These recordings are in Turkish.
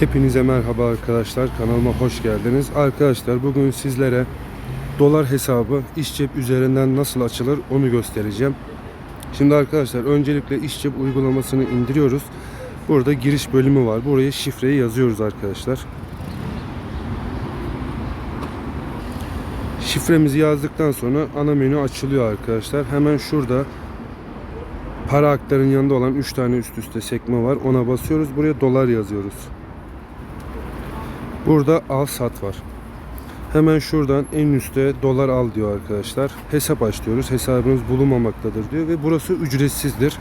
Hepinize merhaba arkadaşlar. Kanalıma hoş geldiniz. Arkadaşlar bugün sizlere dolar hesabı iş cep üzerinden nasıl açılır onu göstereceğim. Şimdi arkadaşlar öncelikle iş cep uygulamasını indiriyoruz. Burada giriş bölümü var. Buraya şifreyi yazıyoruz arkadaşlar. Şifremizi yazdıktan sonra ana menü açılıyor arkadaşlar. Hemen şurada para aktarın yanında olan 3 tane üst üste sekme var. Ona basıyoruz. Buraya dolar yazıyoruz. Burada al sat var. Hemen şuradan en üstte dolar al diyor arkadaşlar. Hesap aç. Hesabınız bulunmamaktadır diyor ve burası ücretsizdir.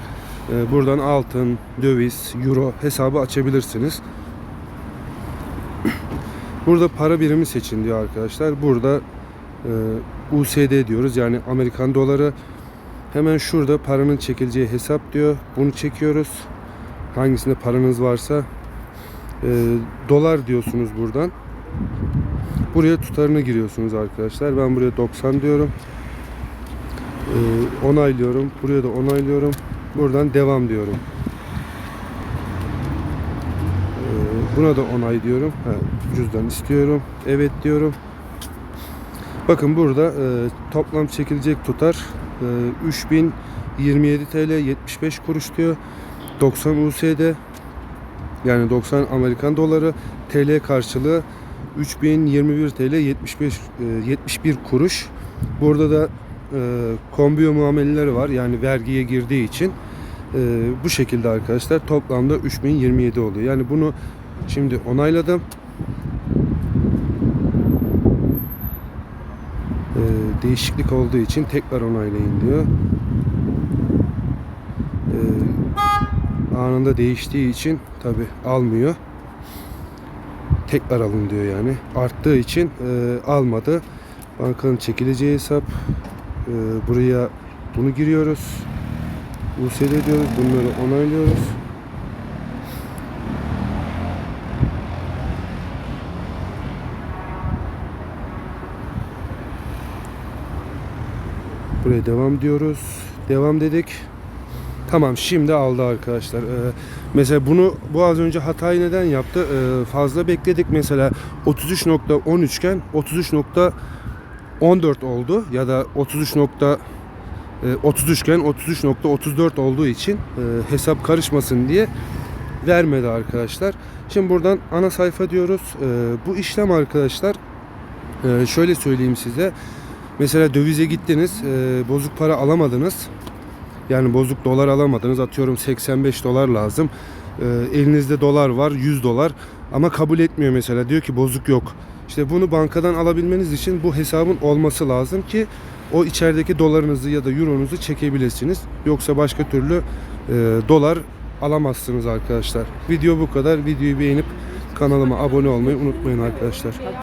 Ee, Buradan altın, döviz, euro hesabı açabilirsiniz. Burada para birimi seçin diyor arkadaşlar. Burada e, USD diyoruz yani Amerikan doları. Hemen şurada paranın çekileceği hesap diyor. Bunu çekiyoruz. Hangisinde paranız varsa dolar diyorsunuz buradan. Buraya tutarını giriyorsunuz arkadaşlar. Ben buraya 90 diyorum. E, onaylıyorum. Buraya da onaylıyorum. Buradan devam diyorum. E, buna da onay diyorum. Ha, cüzdan istiyorum. Evet diyorum. Bakın burada e, toplam çekilecek tutar e, 3027 TL 75 kuruş diyor. 90 USD yani 90 Amerikan doları TL karşılığı 3021 TL 75 e, 71 kuruş. Burada da e, kombiyo muameleleri var. Yani vergiye girdiği için e, bu şekilde arkadaşlar toplamda 3027 oluyor. Yani bunu şimdi onayladım. E, değişiklik olduğu için tekrar onaylayın diyor. E, anında değiştiği için tabi almıyor. Tekrar alın diyor yani. Arttığı için e, almadı. Bankanın çekileceği hesap. E, buraya bunu giriyoruz. USD diyoruz. Bunları onaylıyoruz. Buraya devam diyoruz. Devam dedik. Tamam şimdi aldı arkadaşlar. Ee, mesela bunu bu az önce hatayı neden yaptı? Ee, fazla bekledik mesela 33.13 iken 33.14 oldu ya da 33. nokta, e, 33 iken 33.34 olduğu için e, hesap karışmasın diye vermedi arkadaşlar. Şimdi buradan ana sayfa diyoruz. Ee, bu işlem arkadaşlar e, şöyle söyleyeyim size. Mesela dövize gittiniz, e, bozuk para alamadınız. Yani bozuk dolar alamadınız. Atıyorum 85 dolar lazım. Ee, elinizde dolar var 100 dolar ama kabul etmiyor mesela. Diyor ki bozuk yok. İşte bunu bankadan alabilmeniz için bu hesabın olması lazım ki o içerideki dolarınızı ya da euronuzu çekebilirsiniz. Yoksa başka türlü e, dolar alamazsınız arkadaşlar. Video bu kadar. Videoyu beğenip kanalıma abone olmayı unutmayın arkadaşlar.